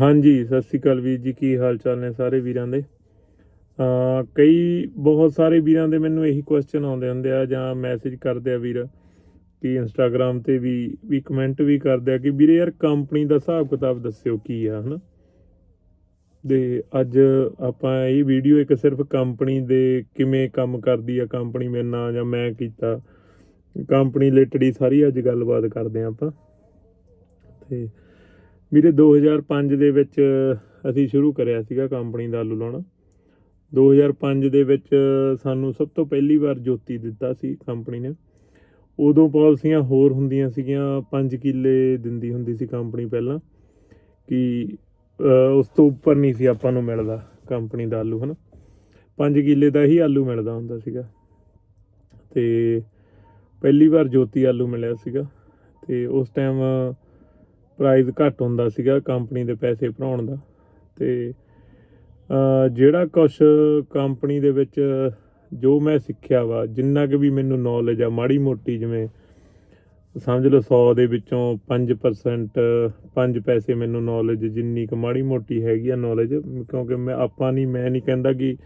ਹਾਂਜੀ, ਸਤਿ ਸ੍ਰੀ ਅਕਾਲ ਵੀਰ ਜੀ, ਕੀ ਹਾਲ ਚਾਲ ਨੇ ਸਾਰੇ ਵੀਰਾਂ ਦੇ? ਅ ਕਈ, ਬਹੁਤ ਸਾਰੇ ਵੀਰਾਂ ਦੇ ਮੈਨੂੰ ਇਹੀ ਕੁਐਸਚਨ ਆਉਂਦੇ ਹੁੰਦੇ ਆ ਜਾਂ ਮੈਸੇਜ ਕਰਦੇ ਆ ਵੀਰ ਕਿ ਇੰਸਟਾਗ੍ਰam ਤੇ ਵੀ ਵੀ ਕਮੈਂਟ ਵੀ ਕਰਦੇ ਆ ਕਿ ਵੀਰੇ ਯਾਰ ਕੰਪਨੀ ਦਾ ਹਿਸਾਬ ਕਿਤਾਬ ਦੱਸਿਓ ਕੀ ਆ, ਹਨਾ? ਦੇ ਅੱਜ ਆਪਾਂ ਇਹ ਵੀਡੀਓ ਇੱਕ ਸਿਰਫ ਕੰਪਨੀ ਦੇ ਕਿਵੇਂ ਕੰਮ ਕਰਦੀ ਆ ਕੰਪਨੀ ਮੇਰੇ ਨਾਲ ਜਾਂ ਮੈਂ ਕੀਤਾ ਕੰਪਨੀ ਰਿਲੇਟਡ ਹੀ ਸਾਰੀ ਅੱਜ ਗੱਲਬਾਤ ਕਰਦੇ ਆ ਆਪਾਂ। ਤੇ ਵੀਰੇ 2005 ਦੇ ਵਿੱਚ ਅਸੀਂ ਸ਼ੁਰੂ ਕਰਿਆ ਸੀਗਾ ਕੰਪਨੀ ਦਾ ਆਲੂ ਲਾਉਣਾ। 2005 ਦੇ ਵਿੱਚ ਸਾਨੂੰ ਸਭ ਤੋਂ ਪਹਿਲੀ ਵਾਰ ਜੋਤੀ ਦਿੱਤਾ ਸੀ ਕੰਪਨੀ ਨੇ। ਉਦੋਂ ਪਾਲਿਸੀਆਂ ਹੋਰ ਹੁੰਦੀਆਂ ਸੀਗੀਆਂ 5 ਕਿੱਲੇ ਦਿੰਦੀ ਹੁੰਦੀ ਸੀ ਕੰਪਨੀ ਪਹਿਲਾਂ, ਕਿ ਉਸ ਤੋਂ ਉੱਪਰ ਨਹੀਂ ਸੀ ਆਪਾਂ ਨੂੰ ਮਿਲਦਾ ਕੰਪਨੀ ਦਾ ਆਲੂ, ਹਨਾ। 5 ਕਿੱਲੇ ਦਾ ਹੀ ਆਲੂ ਮਿਲਦਾ ਹੁੰਦਾ ਸੀਗਾ। ਤੇ ਪਹਿਲੀ ਵਾਰ ਜੋਤੀ ਆਲੂ ਮਿਲਿਆ ਸੀਗਾ। ਤੇ ਉਸ ਟਾਈਮ ਪ੍ਰਾਈਜ਼ ਘੱਟ ਹੁੰਦਾ ਸੀਗਾ ਕੰਪਨੀ ਦੇ ਪੈਸੇ ਭਰਾਉਣ ਦਾ। ਤੇ ਜਿਹੜਾ ਕੁਛ ਕੰਪਨੀ ਦੇ ਵਿੱਚ ਜੋ ਮੈਂ ਸਿੱਖਿਆ ਵਾ, ਜਿੰਨਾ ਕਿ ਵੀ ਮੈਨੂੰ ਨੌਲੇਜ ਆ, ਮਾੜੀ ਮੋਟੀ ਜਿਵੇਂ ਸਮਝ ਲਓ 100 ਦੇ ਵਿੱਚੋਂ 5% 5 ਪੈਸੇ ਮੈਨੂੰ ਨੌਲੇਜ ਜਿੰਨੀ ਕੁ ਮਾੜੀ ਮੋਟੀ ਹੈਗੀ ਆ ਨੌਲੇਜ ਕਿਉਂਕਿ ਮੈਂ, ਆਪਾਂ ਨਹੀਂ ਮੈਂ ਨਹੀਂ ਕਹਿੰਦਾ ਕਿ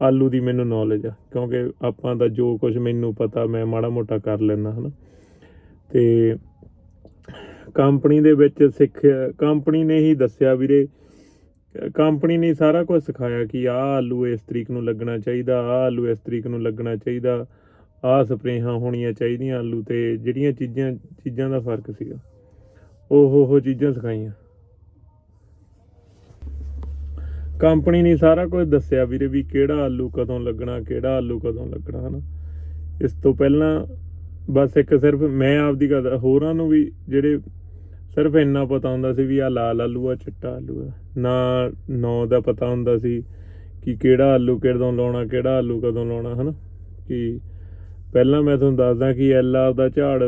ਆਲੂ ਦੀ ਮੈਨੂੰ ਨੌਲੇਜ ਆ, ਕਿਉਂਕਿ ਆਪਾਂ ਦਾ ਜੋ ਕੁਝ ਮੈਨੂੰ ਪਤਾ, ਮੈਂ ਮਾੜਾ ਮੋਟਾ ਕਰ ਲੈਣਾ ਹਨਾ। ਤੇ ਕੰਪਨੀ ਦੇ ਵਿੱਚ ਸਿੱਖਿਆ ਕੰਪਨੀ ਨੇ ਹੀ ਦੱਸਿਆ ਵੀਰੇ, ਕੰਪਨੀ ਨੇ ਸਾਰਾ ਕੁਝ ਸਿਖਾਇਆ ਕਿ ਆਹ ਆਲੂ ਇਸ ਤਰੀਕ ਨੂੰ ਲੱਗਣਾ ਚਾਹੀਦਾ, ਆਹ ਆਲੂ ਇਸ ਤਰੀਕ ਨੂੰ ਲੱਗਣਾ ਚਾਹੀਦਾ, ਆਹ ਸਪਰੇਹਾਂ ਹੋਣੀਆਂ ਚਾਹੀਦੀਆਂ ਆਲੂ ਤੇ, ਜਿਹੜੀਆਂ ਚੀਜ਼ਾਂ ਚੀਜ਼ਾਂ ਦਾ ਫ਼ਰਕ ਸੀਗਾ। ਉਹ ਉਹ ਉਹ ਚੀਜ਼ਾਂ ਸਿਖਾਈਆਂ। ਕੰਪਨੀ ਨੇ ਸਾਰਾ ਕੁਝ ਦੱਸਿਆ ਵੀਰੇ ਵੀ ਕਿਹੜਾ ਆਲੂ ਕਦੋਂ ਲੱਗਣਾ, ਕਿਹੜਾ ਆਲੂ ਕਦੋਂ ਲੱਗਣਾ, ਹਨਾ। ਇਸ ਤੋਂ ਪਹਿਲਾਂ ਬਸ ਇੱਕ ਸਿਰਫ ਮੈਂ ਆਪਦੀ ਗੱਲ, ਹੋਰਾਂ ਨੂੰ ਵੀ ਜਿਹੜੇ ਸਿਰਫ ਇੰਨਾ ਪਤਾ ਹੁੰਦਾ ਸੀ ਵੀ ਆ ਲਾਲ ਆਲੂ ਆ, ਚਿੱਟਾ ਆਲੂ ਆ। ਨਾ ਨੌ ਦਾ ਪਤਾ ਹੁੰਦਾ ਸੀ ਕਿ ਕਿਹੜਾ ਆਲੂ ਕਿਦੋਂ ਲਾਉਣਾ, ਕਿਹੜਾ ਆਲੂ ਕਦੋਂ ਲਾਉਣਾ, ਹਨਾ? ਕਿ ਪਹਿਲਾਂ ਮੈਂ ਤੁਹਾਨੂੰ ਦੱਸਦਾ ਕਿ ਐਲ ਆਰ ਦਾ ਝਾੜ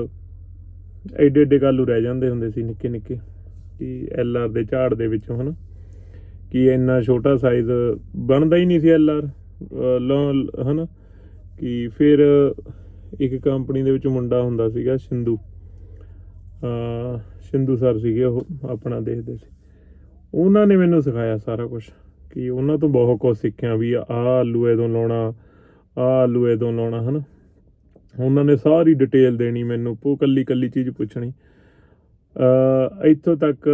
ਐਡੇ ਐਡੇ ਆਲੂ ਰਹਿ ਜਾਂਦੇ ਹੁੰਦੇ ਸੀ, ਨਿੱਕੇ ਨਿੱਕੇ। ਕਿ ਐਲ ਆਰ ਦੇ ਝਾੜ ਦੇ ਵਿੱਚੋਂ, ਹਨਾ? ਕਿ ਇੰਨਾ ਛੋਟਾ ਸਾਈਜ਼ ਬਣਦਾ ਹੀ ਨਹੀਂ ਸੀ ਐਲ ਆਰ ਹਨਾ? ਕਿ ਫਿਰ ਇੱਕ ਕੰਪਨੀ ਦੇ ਵਿੱਚ ਮੁੰਡਾ ਹੁੰਦਾ ਸੀਗਾ, ਸਿੰਧੂ। ਸਿੰਧੂ ਸਰ ਸੀਗੇ ਉਹ ਆਪਣਾ ਦੇਖਦੇ ਸੀ। ਉਹਨਾਂ ਨੇ ਮੈਨੂੰ ਸਿਖਾਇਆ ਸਾਰਾ ਕੁਝ ਕਿ ਉਹਨਾਂ ਤੋਂ ਬਹੁਤ ਕੁਝ ਸਿੱਖਿਆ ਵੀ ਆਹ ਆਲੂ ਇਦੋਂ ਲਾਉਣਾ, ਆਹ ਆਲੂ ਇਦੋਂ ਲਾਉਣਾ, ਹਨਾ। ਉਹਨਾਂ ਨੇ ਸਾਰੀ ਡਿਟੇਲ ਦੇਣੀ ਮੈਨੂੰ ਪੂ ਕੱਲੀ ਕੱਲੀ ਚੀਜ਼ ਪੁੱਛਣੀ। ਅ ਇੱਥੋਂ ਤੱਕ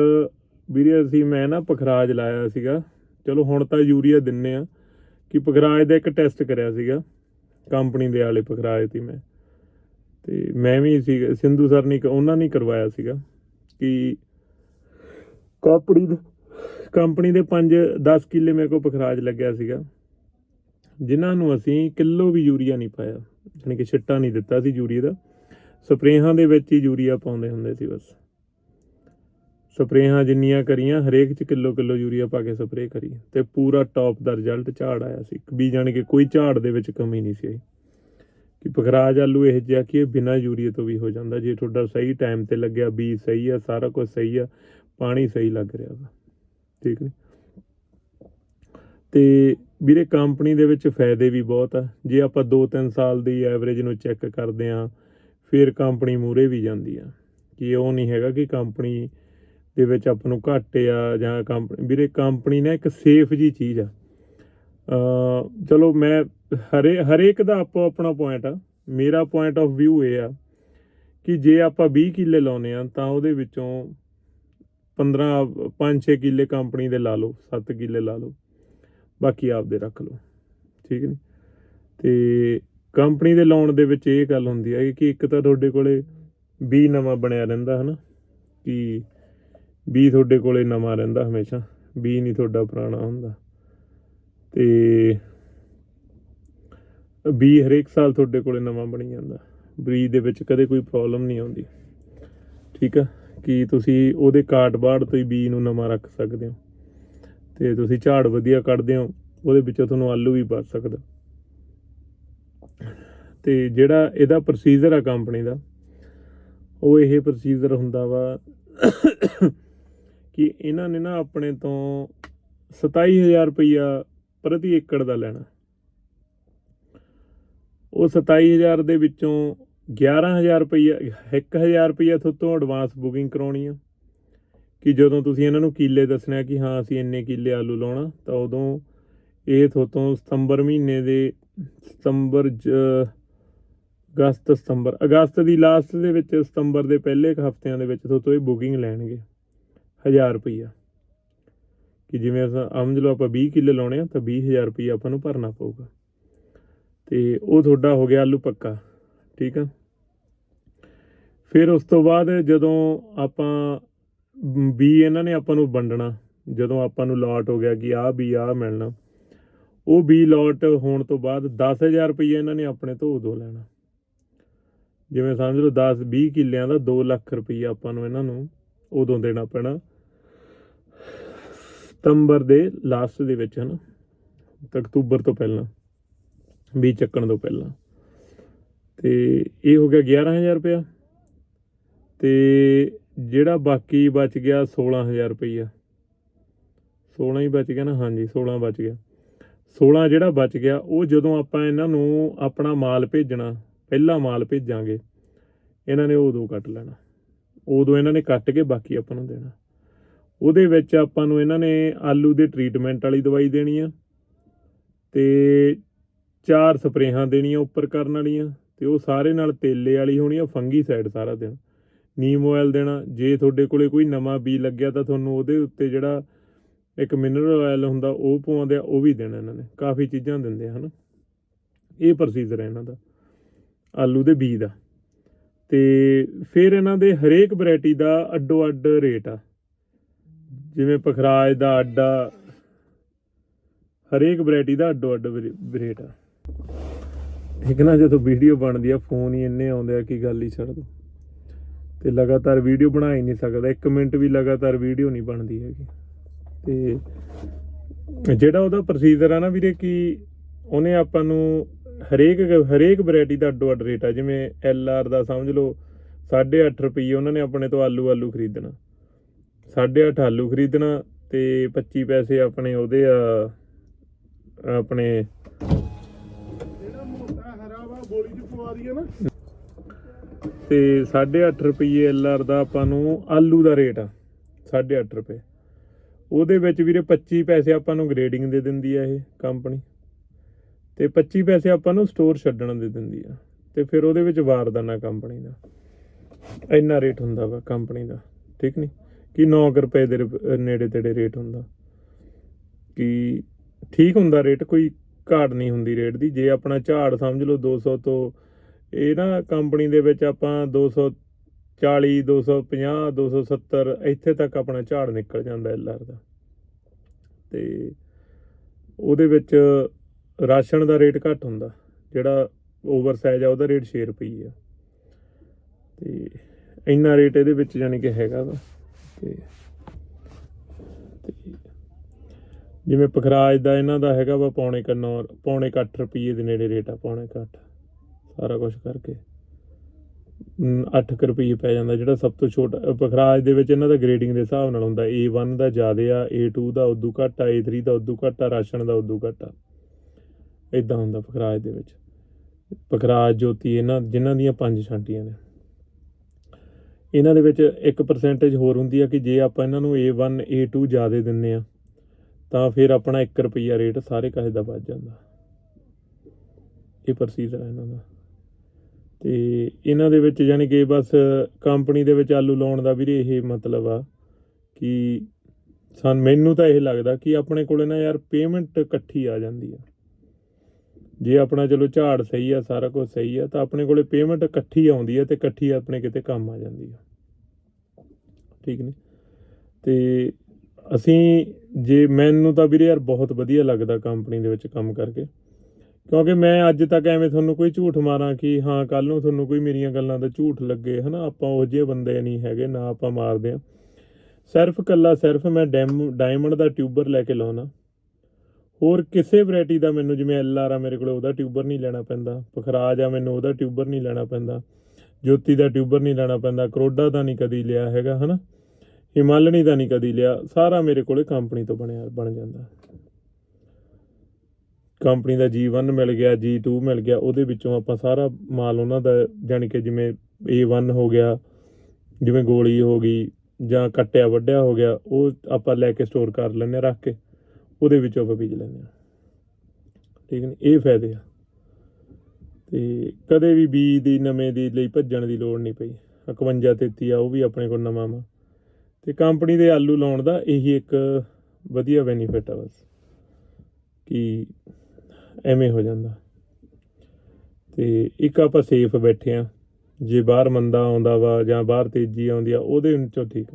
ਵੀਰੇ ਅਸੀਂ ਮੈਂ ਨਾ ਪਖਰਾਜ ਲਾਇਆ ਸੀਗਾ। ਚਲੋ ਹੁਣ ਤਾਂ ਯੂਰੀਆ ਦਿੰਨੇ ਆ ਕਿ ਪਖਰਾਜ ਦਾ ਇੱਕ ਟੈਸਟ ਕਰਿਆ ਸੀਗਾ। ਕੰਪਨੀ ਦੇ ਵਾਲੇ ਪਖਰਾਜ ਤੇ ਮੈਂ। ਤੇ ਮੈਂ ਵੀ ਸੀ ਸਿੰਧੂ ਸਰ ਨੇ ਉਹਨਾਂ ਨੇ ਕਰਵਾਇਆ ਸੀਗਾ ਕਿ ਕੰਪਨੀ ਦੇ ਕੰਪਨੀ ਦੇ 5 10 ਕਿੱਲੇ ਮੇਰੇ ਕੋਲ ਪਖਰਾਜ ਲੱਗਿਆ ਸੀਗਾ ਜਿਨ੍ਹਾਂ ਨੂੰ ਅਸੀਂ ਕਿਲੋ ਵੀ ਯੂਰੀਆ ਨਹੀਂ ਪਾਇਆ ਯਾਨੀ ਕਿ ਛਿੱਟਾ ਨਹੀਂ ਦਿੱਤਾ ਸੀ ਯੂਰੀਆ ਦਾ। ਸਪਰੇਹਾਂ ਦੇ ਵਿੱਚ ਹੀ ਯੂਰੀਆ ਪਾਉਂਦੇ ਹੁੰਦੇ ਸੀ ਬਸ। ਸਪਰੇਹਾਂ ਜਿੰਨੀਆਂ ਕਰੀਆਂ ਹਰੇਕ ਚ ਕਿਲੋ ਕਿਲੋ ਯੂਰੀਆ ਪਾ ਕੇ ਸਪਰੇਅ ਕਰੀ ਤੇ ਪੂਰਾ ਟੌਪ ਦਾ ਰਿਜ਼ਲਟ ਝਾੜ ਆਇਆ ਸੀ। ਵੀ ਜਾਣੀ ਕਿ ਕੋਈ ਝਾੜ ਦੇ ਵਿੱਚ ਕਮੀ ਨਹੀਂ ਸੀ ਆਈ। ਕਿ ਪਖਰਾਜ ਆਲੂ ਇਹ ਜਿਹਾ ਕਿ ਇਹ ਬਿਨਾਂ ਯੂਰੀਆ ਤੋਂ ਵੀ ਹੋ ਜਾਂਦਾ। ਜੇ ਤੁਹਾਡਾ ਸਹੀ ਟਾਈਮ ਤੇ ਲੱਗਿਆ, ਬੀਜ ਸਹੀ ਆ, ਸਾਰਾ ਕੁਝ ਸਹੀ ਆ, ਪਾਣੀ ਸਹੀ ਲੱਗ ਰਿਹਾ ਵਾ। ਠੀਕ ਨੇ? ਤੇ ਵੀਰੇ ਕੰਪਨੀ ਦੇ ਵਿੱਚ ਫਾਇਦੇ ਵੀ ਬਹੁਤ ਆ। ਜੇ ਆਪਾਂ 2-3 ਸਾਲ ਦੀ ਐਵਰੇਜ ਨੂੰ ਚੈੱਕ ਕਰਦੇ ਆ ਫਿਰ ਕੰਪਨੀ ਮੂਰੇ ਵੀ ਜਾਂਦੀ ਆ। ਕਿ ਉਹ ਨਹੀਂ ਹੈਗਾ ਕਿ ਕੰਪਨੀ ਦੇ ਵਿੱਚ ਆਪਾਂ ਨੂੰ ਘੱਟ ਆ ਜਾਂ ਕੰਪਨੀ ਵੀਰੇ ਕੰਪਨੀ ਨਾ ਇੱਕ ਸੇਫ ਜੀ ਚੀਜ਼ ਆ। ਚਲੋ ਮੈਂ ਹਰੇ ਹਰੇਕ ਦਾ ਆਪੋ ਆਪਣਾ ਪੁਆਇੰਟ ਆ। ਮੇਰਾ ਪੁਆਇੰਟ ਆਫ View ਇਹ ਆ ਕਿ ਜੇ ਆਪਾਂ 20 ਕਿੱਲੇ ਲਾਉਨੇ ਆ ਤਾਂ ਉਹਦੇ ਵਿੱਚੋਂ 15 5-6 ਕਿੱਲੇ ਕੰਪਨੀ ਦੇ ਲਾ ਲਓ 7 ਕਿੱਲੇ ਲਾ ਲਓ। ਬਾਕੀ ਆਪਦੇ ਰੱਖ ਲਓ। ਠੀਕ ਨਹੀਂ ਤੇ ਕੰਪਨੀ ਦੇ ਲਾਉਣ ਦੇ ਵਿੱਚ ਇਹ ਗੱਲ ਹੁੰਦੀ ਹੈ ਕਿ ਇੱਕ ਤਾਂ ਤੁਹਾਡੇ ਕੋਲੇ ਬੀ ਨਵਾਂ ਬਣਿਆ ਰਹਿੰਦਾ, ਹਨਾ? ਕਿ ਬੀ ਤੁਹਾਡੇ ਕੋਲੇ ਨਵਾਂ ਰਹਿੰਦਾ ਹਮੇਸ਼ਾ। ਬੀ ਨਹੀਂ ਤੁਹਾਡਾ ਪੁਰਾਣਾ ਹੁੰਦਾ। ਤੇ ਬੀ ਹਰੇਕ ਸਾਲ ਤੁਹਾਡੇ ਕੋਲੇ ਨਵਾਂ ਬਣੀ ਜਾਂਦਾ। ਬਰੀਜ ਦੇ ਵਿੱਚ ਕਦੇ ਕੋਈ ਪ੍ਰੋਬਲਮ ਨਹੀਂ ਆਉਂਦੀ। ਠੀਕ ਆ? ਕਿ ਤੁਸੀਂ ਉਹਦੇ ਕਾਟ ਬਾੜ ਤੋਂ ਹੀ ਬੀ ਨੂੰ ਨਵਾਂ ਰੱਖ ਸਕਦੇ ਹੋ। ਤੇ ਤੁਸੀਂ ਝਾੜ ਵਧੀਆ ਕੱਢਦੇ ਹੋ, ਉਹਦੇ ਵਿੱਚੋਂ ਤੁਹਾਨੂੰ ਆਲੂ ਵੀ ਬਚ ਸਕਦਾ। ਤੇ ਜਿਹੜਾ ਇਹਦਾ ਪ੍ਰੋਸੀਜਰ ਆ ਕੰਪਨੀ ਦਾ, ਉਹ ਇਹ ਪ੍ਰੋਸੀਜਰ ਹੁੰਦਾ ਵਾ ਕਿ ਇਹਨਾਂ ਨੇ ਨਾ ਆਪਣੇ ਤੋਂ 27000 ਰੁਪਈਆ ਪ੍ਰਤੀ ਏਕੜ ਦਾ ਲੈਣਾ। ਉਹ 27000 ਦੇ ਵਿੱਚੋਂ 11000 ਰੁਪਈਆ 1000 ਰੁਪਈਆ ਤੁਹਾਤੋਂ ਐਡਵਾਂਸ ਬੁਕਿੰਗ ਕਰਾਉਣੀ ਆ। ਕਿ ਜਦੋਂ ਤੁਸੀਂ ਇਹਨਾਂ ਨੂੰ ਕਿੱਲੇ ਦੱਸਣਾ ਕਿ ਹਾਂ, ਅਸੀਂ ਇੰਨੇ ਕਿੱਲੇ ਆਲੂ ਲਾਉਣਾ, ਤਾਂ ਉਦੋਂ ਇਹ ਥੋਤੋਂ ਸਤੰਬਰ ਮਹੀਨੇ ਦੇ ਸਤੰਬਰ ਜ- ਅਗਸਤ ਸਤੰਬਰ, ਅਗਸਤ ਦੀ ਲਾਸਟ ਦੇ ਵਿੱਚ ਸਤੰਬਰ ਦੇ ਪਹਿਲੇ ਕੁ ਹਫ਼ਤਿਆਂ ਦੇ ਵਿੱਚ ਤੁਹਾਤੋਂ ਇਹ ਬੁਕਿੰਗ ਲੈਣਗੇ 1000 ਰੁਪਈਆ। ਕਿ ਜਿਵੇਂ ਅਸਾਂ ਸਮਝ ਲਓ ਆਪਾਂ 20 ਕਿੱਲੇ ਲਾਉਣੇ ਆ ਤਾਂ 20000 ਰੁਪਈਆ ਆਪਾਂ ਨੂੰ ਭਰਨਾ ਪਊਗਾ। ਤੇ ਉਹ ਤੁਹਾਡਾ ਹੋ ਗਿਆ ਆਲੂ ਪੱਕਾ, ਠੀਕ ਆ? ਫਿਰ ਉਸ ਤੋਂ ਬਾਅਦ ਜਦੋਂ ਆਪਾਂ ਬੀ ਇਹਨਾਂ ਨੇ ਆਪਾਂ ਨੂੰ ਵੰਡਣਾ, ਜਦੋਂ ਆਪਾਂ ਨੂੰ ਲਾਟ ਹੋ ਗਿਆ ਕਿ ਆਹ ਬੀ ਆਹ ਮਿਲਣਾ, ਉਹ ਬੀ ਲਾਟ ਹੋਣ ਤੋਂ ਬਾਅਦ 10000 ਰੁਪਏ ਇਹਨਾਂ ਨੇ ਆਪਣੇ ਤੋਂ ਉਦੋਂ ਲੈਣਾ। ਜਿਵੇਂ ਸਮਝ ਲਓ 10 20 ਕਿੱਲਿਆਂ ਦਾ 2 ਲੱਖ ਰੁਪਏ ਆਪਾਂ ਨੂੰ ਇਹਨਾਂ ਨੂੰ ਉਦੋਂ ਦੇਣਾ ਪੈਣਾ। ਸਤੰਬਰ ਦੇ ਲਾਸਟ ਦੇ ਵਿੱਚ ਹਨ, ਤਾਂ ਅਕਤੂਬਰ ਤੋਂ ਪਹਿਲਾਂ ਵੀ ਚੱਕਣ ਤੋਂ ਪਹਿਲਾਂ। ਤੇ ਇਹ ਹੋ ਗਿਆ 11000 ਰੁਪਇਆ। ਤੇ ਜਿਹੜਾ ਬਾਕੀ ਬਚ ਗਿਆ 16000 ਰੁਪਈਆ 16 ਹੀ ਬਚ ਗਿਆ ਨਾ, ਹਾਂਜੀ 16 ਬਚ ਗਿਆ। 16 ਜਿਹੜਾ ਬਚ ਗਿਆ, ਉਹ ਜਦੋਂ ਆਪਾਂ ਇਹਨਾਂ ਨੂੰ ਆਪਣਾ ਮਾਲ ਭੇਜਣਾ, ਪਹਿਲਾ ਮਾਲ ਭੇਜਾਂਗੇ, ਇਹਨਾਂ ਨੇ ਉਦੋਂ ਕੱਟ ਲੈਣਾ। ਉਦੋਂ ਇਹਨਾਂ ਨੇ ਕੱਟ ਕੇ ਬਾਕੀ ਆਪਾਂ ਨੂੰ ਦੇਣਾ। ਉਹਦੇ ਵਿੱਚ ਆਪਾਂ ਨੂੰ ਇਹਨਾਂ ਨੇ ਆਲੂ ਦੇ ਟ੍ਰੀਟਮੈਂਟ ਵਾਲੀ ਦਵਾਈ ਦੇਣੀ ਆ ਤੇ ਚਾਰ ਸਪਰੇਹਾਂ ਦੇਣੀਆਂ ਉੱਪਰ ਕਰਨ ਵਾਲੀਆਂ ਤੇ ਉਹ ਸਾਰੇ ਨਾਲ ਤੇਲੇ ਵਾਲੀ ਹੋਣੀ ਆ ਫੰਗੀ ਸਾਈਡ ਸਾਰਾ ਦਿਨ। ਨੀਮ ਆਇਲ ਦੇਣਾ, ਜੇ ਤੁਹਾਡੇ ਕੋਲੇ ਕੋਈ ਨਵਾਂ ਬੀ ਲੱਗਿਆ ਤਾਂ ਤੁਹਾਨੂੰ ਉਹਦੇ ਉੱਤੇ ਜਿਹੜਾ ਇੱਕ ਮਿਨਰਲ ਆਇਲ ਹੁੰਦਾ ਉਹ ਪਾਉਂਦੇ ਆ, ਉਹ ਵੀ ਦੇਣਾ ਇਹਨਾਂ ਨੇ। ਕਾਫੀ ਚੀਜ਼ਾਂ ਦਿੰਦੇ ਆ, ਹਨ। ਇਹ ਪ੍ਰੋਸੀਜਰ ਹੈ ਇਹਨਾਂ ਦਾ, ਆਲੂ ਦੇ ਬੀ ਦਾ। ਤੇ ਫਿਰ ਇਹਨਾਂ ਦੇ ਹਰੇਕ ਵੈਰਾਈਟੀ ਦਾ ਅੱਡੋ ਅੱਡ ਰੇਟ ਆ। ਜਿਵੇਂ ਪਖਰਾਜ ਦਾ ਅੱਡਾ, ਹਰੇਕ ਵੈਰਾਈਟੀ ਦਾ ਅੱਡੋ ਅੱਡ ਰੇਟ ਆ। ਇੱਕ ਨਾ ਜਦੋਂ ਵੀਡੀਓ ਬਣਦੀ ਆ, ਫੋਨ ਹੀ ਇੰਨੇ ਆਉਂਦੇ ਆ ਕਿ ਗੱਲ ਹੀ ਛੱਡ ਦੋ। ਤੇ ਲਗਾਤਾਰ ਵੀਡੀਓ ਬਣਾ ਹੀ ਨਹੀਂ ਸਕਦਾ। ਇੱਕ ਮਿੰਟ ਵੀ ਲਗਾਤਾਰ ਵੀਡੀਓ ਨਹੀਂ ਬਣਦੀ ਹੈਗੀ। ਤੇ ਜਿਹੜਾ ਉਹਦਾ ਪ੍ਰੋਸੀਜਰ ਆ ਨਾ ਵੀਰੇ ਕਿ ਉਹਨੇ ਆਪਾਂ ਨੂੰ ਹਰੇਕ ਹਰੇਕ ਵੈਰਾਈਟੀ ਦਾ ਅੱਡੋ ਅੱਡ ਰੇਟ ਆ। ਜਿਵੇਂ ਐਲ ਆਰ ਦਾ ਸਮਝ ਲਓ 8.5 ਰੁਪਏ ਉਹਨਾਂ ਨੇ ਆਪਣੇ ਤੋਂ ਆਲੂ ਆਲੂ ਖਰੀਦਣਾ। 8.5 ਆਲੂ ਖਰੀਦਣਾ ਤੇ 25 ਪੈਸੇ ਆਪਣੇ ਉਹਦੇ ਆ ਆਪਣੇ ਜਿਹੜਾ ਮੋਟਾ ਹਰਾ ਵਾ ਗੋਲੀ ਚ ਪਵਾ ਦਈਏ ਨਾ। ਤੇ 8.5 ਰੁਪਏ ਐਲ ਆਰ ਦਾ ਆਪਾਂ ਨੂੰ ਆਲੂ ਦਾ ਰੇਟ ਆ 8.5 ਰੁਪਏ। ਉਹਦੇ ਵਿੱਚ ਵੀਰੇ 25 ਪੈਸੇ ਆਪਾਂ ਨੂੰ ਗ੍ਰੇਡਿੰਗ ਦੇ ਦਿੰਦੀ ਆ ਇਹ ਕੰਪਨੀ ਤੇ 25 ਪੈਸੇ ਆਪਾਂ ਨੂੰ ਸਟੋਰ ਛੱਡਣ ਦੇ ਦਿੰਦੀ ਆ ਤੇ ਫਿਰ ਉਹਦੇ ਵਿੱਚ ਵਾਰਦਾਨਾ ਕੰਪਨੀ ਦਾ। ਇੰਨਾ ਰੇਟ ਹੁੰਦਾ ਵਾ ਕੰਪਨੀ ਦਾ ਠੀਕ ਨਹੀਂ ਕਿ 9 ਰੁਪਏ ਦੇ ਨੇੜੇ ਤੇੜੇ ਰੇਟ ਹੁੰਦਾ। ਕਿ ਠੀਕ ਹੁੰਦਾ ਰੇਟ ਕੋਈ ਘਾਟ ਨਹੀਂ ਹੁੰਦੀ ਰੇਟ ਦੀ। ਜੇ ਆਪਣਾ ਝਾੜ ਸਮਝ ਲਓ 200 ਤੋਂ, ਇਹ ਨਾ ਕੰਪਨੀ ਦੇ ਵਿੱਚ ਆਪਾਂ 240 250 270 ਇੱਥੇ ਤੱਕ ਆਪਣਾ ਝਾੜ ਨਿਕਲ ਜਾਂਦਾ ਐਲਆਰ ਦਾ। ਤੇ ਉਹਦੇ ਵਿੱਚ ਰਾਸ਼ਨ ਦਾ ਰੇਟ ਘੱਟ ਹੁੰਦਾ, ਜਿਹੜਾ ਓਵਰ ਸਾਈਜ਼ ਆ, ਉਹਦਾ ਰੇਟ 6 ਰੁਪਏ ਆ। ਤੇ ਇੰਨਾ ਰੇਟ ਇਹਦੇ ਵਿੱਚ ਯਾਨੀ ਕਿ ਹੈਗਾ ਵਾ। ਤੇ ਜਿਵੇਂ ਪਖਰਾਜ ਦਾ ਇਹਨਾਂ ਦਾ ਹੈਗਾ ਵਾ ਪੌਣੇ ਕੰਨੌ, ਪੌਣੇ 8 ਰੁਪਏ ਦੇ ਨੇੜੇ ਰੇਟ ਆ, ਪੌਣੇ 8 ਸਾਰਾ ਕੁਝ ਕਰਕੇ। 8 ਰੁਪਏ ਪੈ ਜਾਂਦਾ, ਜਿਹੜਾ ਸਭ ਤੋਂ ਛੋਟਾ, ਪਖਰਾਜ ਦੇ ਵਿੱਚ ਇਹਨਾਂ ਦਾ ਗ੍ਰੇਡਿੰਗ ਦੇ ਹਿਸਾਬ ਨਾਲ ਹੁੰਦਾ A1 ਦਾ ਜ਼ਿਆਦੇ ਆ A2 ਦਾ ਉਦੋਂ ਘੱਟ ਆ A3 ਦਾ ਉਦੋਂ ਘੱਟ ਆ, ਰਾਸ਼ਨ ਦਾ ਉਦੋਂ ਘੱਟ ਆ। ਇਦਾਂ ਹੁੰਦਾ ਪਖਰਾਜ ਦੇ ਵਿੱਚ। ਪਖਰਾਜ, ਜੋਤੀ, ਇਹਨਾਂ, ਜਿਨ੍ਹਾਂ ਦੀਆਂ ਪੰਜ ਛਾਂਟੀਆਂ ਨੇ। ਇਹਨਾਂ ਦੇ ਵਿੱਚ ਇੱਕ ਪਰਸੈਂਟੇਜ ਹੋਰ ਹੁੰਦੀ ਆ ਕਿ ਜੇ ਆਪਾਂ ਇਹਨਾਂ ਨੂੰ A1 A2 ਜ਼ਿਆਦਾ ਦਿੰਨੇ ਆ, ਤਾਂ ਫਿਰ ਆਪਣਾ 1 ਰੁਪਈਆ ਰੇਟ ਸਾਰੇ ਕਾਸੇ ਦਾ ਵੱਧ ਜਾਂਦਾ। ਇਹ ਪ੍ਰੋਸੀਜਰ ਹੈ ਇਹਨਾਂ ਦਾ। ਤੇ ਇਹਨਾਂ ਦੇ ਵਿੱਚ ਯਾਨੀ ਕਿ ਬਸ ਕੰਪਨੀ ਦੇ ਵਿੱਚ ਆਲੂ ਲਾਉਣ ਦਾ ਵੀਰੇ ਇਹ ਮਤਲਬ ਆ ਕਿ ਸਾਨੂੰ, ਮੈਨੂੰ ਤਾਂ ਇਹ ਲੱਗਦਾ ਕਿ ਆਪਣੇ ਕੋਲੇ ਨਾ ਯਾਰ ਪੇਮੈਂਟ ਇਕੱਠੀ ਆ ਜਾਂਦੀ ਆ। ਜੇ ਆਪਣਾ ਚਲੋ ਝਾੜ ਸਹੀ ਆ, ਸਾਰਾ ਕੁਝ ਸਹੀ ਆ, ਤਾਂ ਆਪਣੇ ਕੋਲੇ ਪੇਮੈਂਟ ਇਕੱਠੀ ਆਉਂਦੀ ਹੈ ਤੇ ਇਕੱਠੀ ਆਪਣੇ ਕਿਤੇ ਕੰਮ ਆ ਜਾਂਦੀ ਆ। ਠੀਕ ਨੇ? ਤੇ ਅਸੀਂ ਜੇ, ਮੈਨੂੰ ਤਾਂ ਵੀਰੇ ਯਾਰ ਬਹੁਤ ਵਧੀਆ ਲੱਗਦਾ ਕੰਪਨੀ ਦੇ ਵਿੱਚ ਕੰਮ ਕਰਕੇ। ਕਿਉਂਕਿ ਮੈਂ ਅੱਜ ਤੱਕ ਐਵੇਂ ਤੁਹਾਨੂੰ ਕੋਈ ਝੂਠ ਮਾਰਾਂ ਕਿ ਹਾਂ ਕੱਲ ਨੂੰ ਤੁਹਾਨੂੰ ਕੋਈ ਮੇਰੀਆਂ ਗੱਲਾਂ ਦਾ ਝੂਠ ਲੱਗੇ, ਹਨਾ? ਆਪਾਂ ਉਹ ਜਿਹੇ ਬੰਦੇ ਨਹੀਂ ਹੈਗੇ, ਨਾ ਆਪਾਂ ਮਾਰਦੇ ਆ ਸਿਰਫ ਕੱਲਾ ਸਿਰਫ ਮੈਂ ਡੈਮ ਡਾਇਮੰਡ ਦਾ ਟਿਊਬਰ ਲੈ ਕੇ ਲਾਉਣਾ। ਹੋਰ ਕਿਸੇ ਵੈਰਾਈਟੀ ਦਾ ਮੈਨੂੰ, ਜਿਵੇਂ ਐਲ ਆਰ ਆ ਮੇਰੇ ਕੋਲ, ਉਹਦਾ ਟਿਊਬਰ ਨਹੀਂ ਲੈਣਾ ਪੈਂਦਾ। ਪਖਰਾਜ ਆ ਮੈਨੂੰ, ਉਹਦਾ ਟਿਊਬਰ ਨਹੀਂ ਲੈਣਾ ਪੈਂਦਾ। ਜੋਤੀ ਦਾ ਟਿਊਬਰ ਨਹੀਂ ਲੈਣਾ ਪੈਂਦਾ। ਕਰੋਡਾ ਦਾ ਨਹੀਂ ਕਦੀ ਲਿਆ ਹੈਗਾ, ਹਨਾ? ਹਿਮਾਲਣੀ ਦਾ ਨਹੀਂ ਕਦੀ ਲਿਆ। ਸਾਰਾ ਮੇਰੇ ਕੋਲੇ ਕੰਪਨੀ ਤੋਂ ਬਣਿਆ, ਬਣ ਜਾਂਦਾ। ਕੰਪਨੀ ਦਾ G1 ਮਿਲ ਗਿਆ G2 ਮਿਲ ਗਿਆ, ਉਹਦੇ ਵਿੱਚੋਂ ਆਪਾਂ ਸਾਰਾ ਮਾਲ ਉਹਨਾਂ ਦਾ, ਜਾਣੀ ਕਿ ਜਿਵੇਂ A1 ਹੋ ਗਿਆ, ਜਿਵੇਂ ਗੋਲੀ ਹੋ ਗਈ ਜਾਂ ਕੱਟਿਆ ਵੱਢਿਆ ਹੋ ਗਿਆ, ਉਹ ਆਪਾਂ ਲੈ ਕੇ ਸਟੋਰ ਕਰ ਲੈਂਦੇ ਹਾਂ, ਰੱਖ ਕੇ। ਉਹਦੇ ਵਿੱਚੋਂ ਆਪਾਂ ਬੀਜ ਲੈਂਦੇ ਹਾਂ। ਠੀਕ ਨੇ? ਇਹ ਫਾਇਦੇ ਆ। ਤੇ ਕਦੇ ਵੀ ਬੀਜ ਦੀ, ਨਵੇਂ ਦੀ ਲਈ ਭੱਜਣ ਦੀ ਲੋੜ ਨਹੀਂ ਪਈ। 51 33 ਆ, ਉਹ ਵੀ ਆਪਣੇ ਕੋਲ ਨਵਾਂ ਵਾ। ਤੇ ਕੰਪਨੀ ਦੇ ਆਲੂ ਲਾਉਣ ਦਾ ਇਹੀ ਇੱਕ ਵਧੀਆ ਬੈਨੀਫਿਟ ਆ ਬਸ, ਕਿ ਐਵੇਂ ਹੋ ਜਾਂਦਾ। ਤੇ ਇੱਕ ਆਪਾਂ ਸੇਫ ਬੈਠੇ ਆ ਜੇ ਬਾਹਰ ਮੰਦਾ ਆਉਂਦਾ ਵਾ ਜਾਂ ਬਾਹਰ ਤੇਜ਼ੀ ਆਉਂਦੀ ਆ, ਉਹਦੇ ਵਿੱਚੋਂ ਠੀਕ।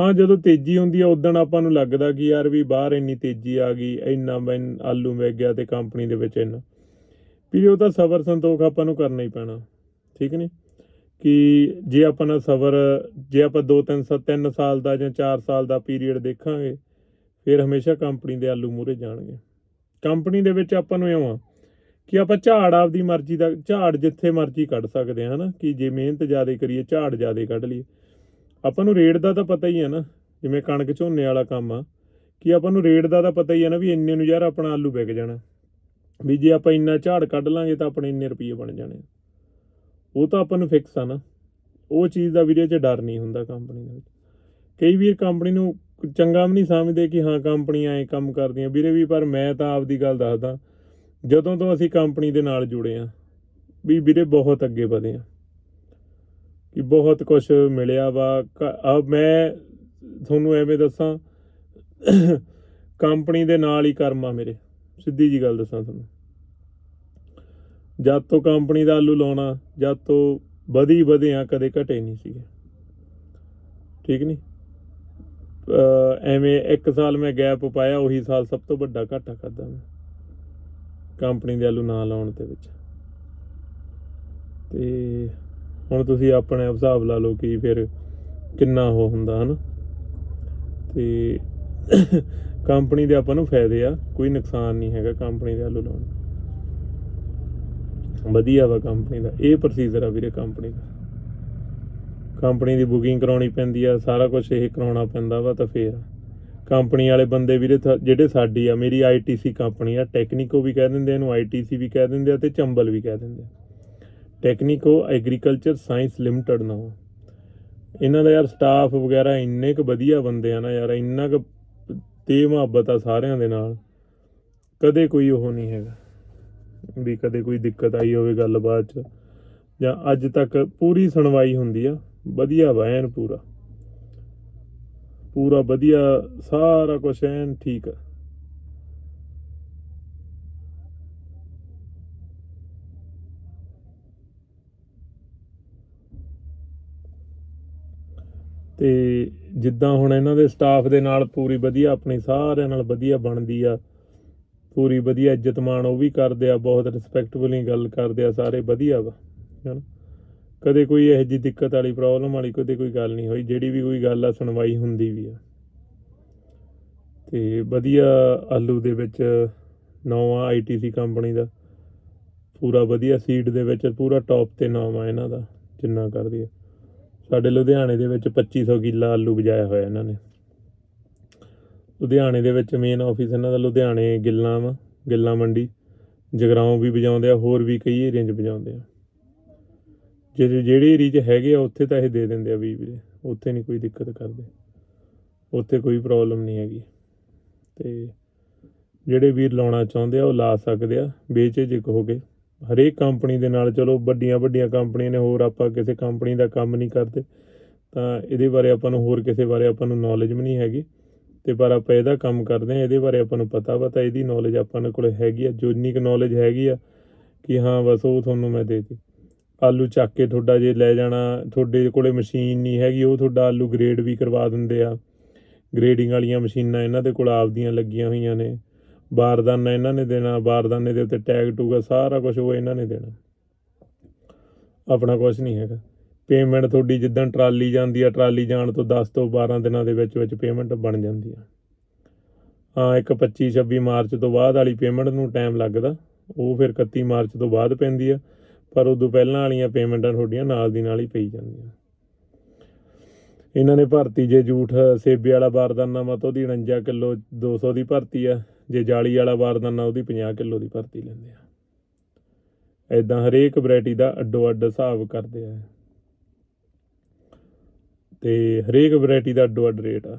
ਹਾਂ, ਜਦੋਂ ਤੇਜ਼ੀ ਹੁੰਦੀ ਆ, ਉਦੋਂ ਆਪਾਂ ਨੂੰ ਲੱਗਦਾ ਕਿ ਯਾਰ ਵੀ ਬਾਹਰ ਇੰਨੀ ਤੇਜ਼ੀ ਆ ਗਈ, ਇੰਨਾ ਮੈਂ ਆਲੂ ਵਿਕ ਗਿਆ ਤੇ ਕੰਪਨੀ ਦੇ ਵਿੱਚ ਇੰਨਾ। ਵੀ ਉਹ ਤਾਂ ਸਬਰ ਸੰਤੋਖ ਆਪਾਂ ਨੂੰ ਕਰਨਾ ਹੀ ਪੈਣਾ, ਠੀਕ ਨਹੀਂ ਕਿ ਜੇ ਆਪਾਂ ਨਾ ਸਬਰ, ਜੇ ਆਪਾਂ 2 3 3 ਸਾਲ ਦਾ ਜਾਂ 4 ਸਾਲ ਦਾ ਪੀਰੀਅਡ ਦੇਖਾਂਗੇ, ਫਿਰ ਹਮੇਸ਼ਾ ਕੰਪਨੀ ਦੇ ਆਲੂ ਮੂਰੇ ਜਾਣਗੇ। ਕੰਪਨੀ ਦੇ ਵਿੱਚ ਆਪਾਂ ਨੂੰ ਇਉਂ ਆ ਕਿ ਆਪਾਂ ਝਾੜ ਆਪਦੀ ਮਰਜ਼ੀ ਦਾ, ਝਾੜ ਜਿੱਥੇ ਮਰਜ਼ੀ ਕੱਢ ਸਕਦੇ ਹਾਂ ਹਨਾ? ਕਿ ਜੇ ਮਿਹਨਤ ਜ਼ਿਆਦਾ ਕਰੀਏ, ਝਾੜ ਜ਼ਿਆਦਾ ਕੱਢ ਲਈਏ। ਆਪਾਂ ਨੂੰ ਰੇਟ ਦਾ ਤਾਂ ਪਤਾ ਹੀ ਹੈ ਨਾ, ਜਿਵੇਂ ਕਣਕ ਝੋਨੇ ਵਾਲਾ ਕੰਮ ਆ, ਕਿ ਆਪਾਂ ਨੂੰ ਰੇਟ ਦਾ ਤਾਂ ਪਤਾ ਹੀ ਹੈ ਨਾ ਵੀ ਇੰਨੇ ਨੂੰ ਯਾਰ ਆਪਣਾ ਆਲੂ ਵਿਕ ਜਾਣਾ। ਵੀ ਜੇ ਆਪਾਂ ਇੰਨਾ ਝਾੜ ਕੱਢ ਲਾਂਗੇ ਤਾਂ ਆਪਣੇ ਇੰਨੇ ਰੁਪਏ ਬਣ ਜਾਣੇ ਉਹ ਤਾਂ ਆਪਾਂ ਨੂੰ ਫਿਕਸ ਆ ਨਾ। ਉਹ ਚੀਜ਼ ਦਾ ਵੀਰੇ 'ਚ ਡਰ ਨਹੀਂ ਹੁੰਦਾ ਕੰਪਨੀ ਦੇ। ਵਿੱਚ ਕਈ ਵੀਰ ਕੰਪਨੀ ਨੂੰ ਚੰਗਾ ਵੀ ਨਹੀਂ ਸਮਝਦੇ ਕਿ ਹਾਂ ਕੰਪਨੀ ਐਂ ਕੰਮ ਕਰਦੀਆਂ। ਵੀਰੇ ਵੀ ਪਰ ਮੈਂ ਤਾਂ ਆਪਦੀ ਗੱਲ ਦੱਸਦਾ, ਜਦੋਂ ਤੋਂ ਅਸੀਂ ਕੰਪਨੀ ਦੇ ਨਾਲ ਜੁੜੇ ਆ, ਵੀ ਵੀਰੇ ਬਹੁਤ ਅੱਗੇ ਵਧੇ ਆ। ਕਿ ਬਹੁਤ ਕੁਝ ਮਿਲਿਆ ਵਾ। ਕ- ਮੈਂ ਤੁਹਾਨੂੰ ਐਵੇਂ ਦੱਸਾਂ, ਕੰਪਨੀ ਦੇ ਨਾਲ ਹੀ ਕਰਮ ਆ ਮੇਰੇ। ਸਿੱਧੀ ਜੀ ਗੱਲ ਦੱਸਾਂ ਤੁਹਾਨੂੰ। ਜਦ ਤੋਂ ਕੰਪਨੀ ਦਾ ਆਲੂ ਲਾਉਣਾ, ਜਦ ਤੋਂ ਵਧੀ ਵਧੇ ਆ ਕਦੇ ਘਟੇ ਨਹੀਂ ਸੀਗੇ। ਠੀਕ ਨਹੀਂ ਐਵੇਂ ਇੱਕ ਸਾਲ ਮੈਂ ਗੈਪ ਪਾਇਆ, ਉਹੀ ਸਾਲ ਸਭ ਤੋਂ ਵੱਡਾ ਘਾਟਾ ਖਾਦਾ ਮੈਂ। ਕੰਪਨੀ ਦੇ ਆਲੂ ਨਾ ਲਾਉਣ ਦੇ ਵਿੱਚ। ਤੇ ਹੁਣ ਤੁਸੀਂ ਆਪਣੇ ਹਿਸਾਬ ਲਾ ਲਓ ਕਿ ਫਿਰ ਕਿੰਨਾ ਉਹ ਹੁੰਦਾ, ਹਨਾ? ਤੇ ਕੰਪਨੀ ਦੇ ਆਪਾਂ ਨੂੰ ਫਾਇਦੇ ਆ, ਕੋਈ ਨੁਕਸਾਨ ਨਹੀਂ ਹੈਗਾ ਕੰਪਨੀ ਦੇ ਆਲੂ ਲਾਉਣ ਵਧੀਆ ਵਾ ਕੰਪਨੀ ਦਾ, ਇਹ ਪ੍ਰੋਸੀਜਰ ਆ ਵੀਰੇ ਕੰਪਨੀ ਦਾ। ਕੰਪਨੀ ਦੀ ਬੁਕਿੰਗ ਕਰਾਉਣੀ ਪੈਂਦੀ ਆ, ਸਾਰਾ ਕੁਝ ਇਹ ਕਰਾਉਣਾ ਪੈਂਦਾ ਵਾ ਤਾਂ ਫੇਰ। ਕੰਪਨੀ ਵਾਲੇ ਬੰਦੇ ਵੀਰੇ ਜਿਹੜੇ ਸਾਡੀ ਆ, ਮੇਰੀ ਆਈਟੀਸੀ ਕੰਪਨੀ ਆ ਟੈਕਨੀਕੋ ਵੀ ਕਹਿ ਦਿੰਦੇ ਆ, ਇਹਨੂੰ ਆਈਟੀਸੀ ਵੀ ਕਹਿ ਦਿੰਦੇ ਆ ਤੇ ਚੰਬਲ ਵੀ ਕਹਿ ਦਿੰਦੇ ਆ। ਟੈਕਨੀਕੋ ਐਗਰੀਕਲਚਰ ਸਾਇੰਸ ਲਿਮਟਿਡ ਨਾ ਇਹਨਾਂ ਦਾ ਯਾਰ ਸਟਾਫ ਵਗੈਰਾ ਇੰਨੇ ਕੁ ਵਧੀਆ ਬੰਦੇ ਆ ਨਾ ਯਾਰ, ਇੰਨਾ ਕੁ ਤੇ ਮੁਹੱਬਤ ਆ ਸਾਰਿਆਂ ਦੇ ਨਾਲ, ਕਦੇ ਕੋਈ ਉਹ ਨਹੀਂ ਹੈਗਾ। ਵੀ ਕਦੇ ਕੋਈ ਦਿੱਕਤ ਆਈ ਹੋਵੇ ਗੱਲਬਾਤ ਚ, ਜਾਂ ਅੱਜ ਤੱਕ ਪੂਰੀ ਸੁਣਵਾਈ ਹੁੰਦੀ ਆ, ਵਧੀਆ ਵਾ ਐਨ ਪੂਰਾ। ਪੂਰਾ ਵਧੀਆ, ਸਾਰਾ ਕੁਝ ਐਨ ਠੀਕ ਆ। ਤੇ ਜਿੱਦਾਂ ਹੁਣ ਇਹਨਾਂ ਦੇ ਸਟਾਫ ਦੇ ਨਾਲ ਪੂਰੀ ਵਧੀਆ, ਆਪਣੀ ਸਾਰਿਆਂ ਨਾਲ ਵਧੀਆ ਬਣਦੀ ਆ। ਪੂਰੀ ਵਧੀਆ ਇੱਜ਼ਤ ਮਾਣ ਉਹ ਵੀ ਕਰਦੇ ਆ, ਬਹੁਤ ਰਿਸਪੈਕਟਫੁਲੀ ਗੱਲ ਕਰਦੇ ਆ, ਸਾਰੇ ਵਧੀਆ ਵਾ, ਹੈਨਾ। ਕਦੇ ਕੋਈ ਇਹੋ ਜਿਹੀ ਦਿੱਕਤ ਵਾਲੀ ਪ੍ਰੋਬਲਮ ਵਾਲੀ ਕਦੇ ਕੋਈ ਗੱਲ ਨਹੀਂ ਹੋਈ, ਜਿਹੜੀ ਵੀ ਕੋਈ ਗੱਲ ਆ, ਸੁਣਵਾਈ ਹੁੰਦੀ ਵੀ ਆ। ਤੇ ਵਧੀਆ ਆਲੂ ਦੇ ਵਿੱਚ ਨਵਾਂ ਆਈਟੀਸੀ ਕੰਪਨੀ ਦਾ। ਪੂਰਾ ਵਧੀਆ ਸੀਟ ਦੇ ਵਿੱਚ, ਪੂਰਾ ਟੌਪ ਤੇ ਨਾਮ ਆ ਇਹਨਾਂ ਦਾ, ਜਿੰਨਾ ਕਰਦੀ ਆ। ਸਾਡੇ ਲੁਧਿਆਣੇ ਦੇ ਵਿੱਚ 2500 ਕਿੱਲਾ ਆਲੂ ਬਜਾਇਆ ਹੋਇਆ ਇਹਨਾਂ ਨੇ। ਲੁਧਿਆਣੇ ਦੇ ਵਿੱਚ ਮੇਨ ਆਫਿਸ ਇਹਨਾਂ ਦਾ ਲੁਧਿਆਣੇ ਗਿੱਲਾਂ ਵਾ, ਗਿੱਲਾਂ ਮੰਡੀ। ਜਗਰਾਉਂ ਵੀ ਵਜਾਉਂਦੇ ਆ, ਹੋਰ ਵੀ ਕਈ ਏਰੀਆ 'ਚ ਵਜਾਉਂਦੇ ਆ। ਜਿਹੜੇ ਜਿਹੜੇ ਏਰੀਆ 'ਚ ਹੈਗੇ ਆ, ਉੱਥੇ ਤਾਂ ਇਹ ਦੇ ਦਿੰਦੇ ਆ ਵੀ ਵੀਰੇ ਉੱਥੇ ਨਹੀਂ ਕੋਈ ਦਿੱਕਤ ਕਰਦੇ। ਉੱਥੇ ਕੋਈ ਪ੍ਰੋਬਲਮ ਨਹੀਂ ਹੈਗੀ। ਤੇ ਜਿਹੜੇ ਵੀਰ ਲਾਉਣਾ ਚਾਹੁੰਦੇ ਆ, ਉਹ ਲਾ ਸਕਦੇ ਆ ਬੇਝਿਜਕ ਹੋ ਕੇ ਹਰੇਕ ਕੰਪਨੀ ਦੇ ਨਾਲ, ਚਲੋ ਵੱਡੀਆਂ ਵੱਡੀਆਂ ਕੰਪਨੀਆਂ ਨੇ, ਹੋਰ ਆਪਾਂ ਕਿਸੇ ਕੰਪਨੀ ਦਾ ਕੰਮ ਨਹੀਂ ਕਰਦੇ, ਤਾਂ ਇਹਦੇ ਬਾਰੇ ਆਪਾਂ ਨੂੰ ਹੋਰ ਕਿਸੇ ਬਾਰੇ ਆਪਾਂ ਨੂੰ ਨੌਲੇਜ ਵੀ ਨਹੀਂ ਹੈਗੀ। ਤੇ ਪਰ ਆਪਾਂ ਇਹਦਾ ਕੰਮ ਕਰਦੇ ਆ ਇਹਦੇ ਬਾਰੇ ਆਪਾਂ ਨੂੰ ਪਤਾ ਵਾ, ਤਾਂ ਇਹਦੀ ਨੌਲੇਜ ਆਪਾਂ ਨੂੰ ਕੋਲੇ ਹੈਗੀ ਆ, ਜੋ ਇੰਨੀ ਕੁ ਨੌਲੇਜ ਹੈਗੀ ਆ ਕਿ ਹਾਂ ਬਸ ਉਹ ਤੁਹਾਨੂੰ ਮੈਂ ਦੇਤੀ। ਆਲੂ ਚੱਕ ਕੇ ਤੁਹਾਡਾ ਜੇ ਲੈ ਜਾਣਾ, ਤੁਹਾਡੇ ਕੋਲੇ ਮਸ਼ੀਨ ਨਹੀਂ ਹੈਗੀ, ਉਹ ਤੁਹਾਡਾ ਆਲੂ ਗ੍ਰੇਡ ਵੀ ਕਰਵਾ ਦਿੰਦੇ ਆ। ਗ੍ਰੇਡਿੰਗ ਵਾਲੀਆਂ ਮਸ਼ੀਨਾਂ ਇਹਨਾਂ ਦੇ ਕੋਲ ਆਪਦੀਆਂ ਲੱਗੀਆਂ ਹੋਈਆਂ ਨੇ। ਬਾਰਦਾਨਾ ਇਹਨਾਂ ਨੇ ਦੇਣਾ, ਬਾਰਦਾਨੇ ਦੇ ਉੱਤੇ ਟੈਗ ਟੂਗਾ, ਸਾਰਾ ਕੁਝ ਉਹ ਇਹਨਾਂ ਨੇ ਦੇਣਾ। ਆਪਣਾ ਕੁਝ ਨਹੀਂ ਹੈਗਾ। ਪੇਮੈਂਟ ਤੁਹਾਡੀ ਜਿੱਦਾਂ ਟਰਾਲੀ ਜਾਂਦੀ ਆ, ਟਰਾਲੀ ਜਾਣ ਤੋਂ 10 ਤੋਂ 12 ਦਿਨਾਂ ਦੇ ਵਿੱਚ ਵਿੱਚ ਪੇਮੈਂਟ ਬਣ ਜਾਂਦੀ ਆ। ਹਾਂ, ਇੱਕ 25 26 ਮਾਰਚ ਤੋਂ ਬਾਅਦ ਵਾਲੀ ਪੇਮੈਂਟ ਨੂੰ ਟਾਈਮ ਲੱਗਦਾ। ਉਹ ਫਿਰ 31 ਮਾਰਚ ਤੋਂ ਬਾਅਦ ਪੈਂਦੀ ਆ, ਪਰ ਉਦੋਂ ਪਹਿਲਾਂ ਵਾਲੀਆਂ ਪੇਮੈਂਟਾਂ ਤੁਹਾਡੀਆਂ ਨਾਲ ਦੀ ਨਾਲ ਹੀ ਪਈ ਜਾਂਦੀਆਂ। ਇਹਨਾਂ ਨੇ ਭਰਤੀ ਜੇ ਝੂਠ, ਸੇਬੇ ਵਾਲਾ ਬਾਰਦਾਨਾ ਮਤ ਉਹਦੀ 49 ਕਿਲੋ 200 ਦੀ ਭਰਤੀ ਆ। ਜੇ ਜਾਲੀ ਵਾਲਾ ਬਾਰਦਾਨਾ ਉਹਦੀ 50 ਕਿਲੋ ਦੀ ਭਰਤੀ ਲੈਂਦੇ ਆ। ਐਦਾਂ ਹਰੇਕ ਵੈਰਾਈਟੀ ਦਾ ਅੱਡੋ ਅੱਡ ਹਿਸਾਬ ਕਰਦੇ ਆ। ਤੇ ਹਰੇਕ ਵੈਰਾਈਟੀ ਦਾ ਅੱਡੋ ਅੱਡ ਰੇਟ ਆ।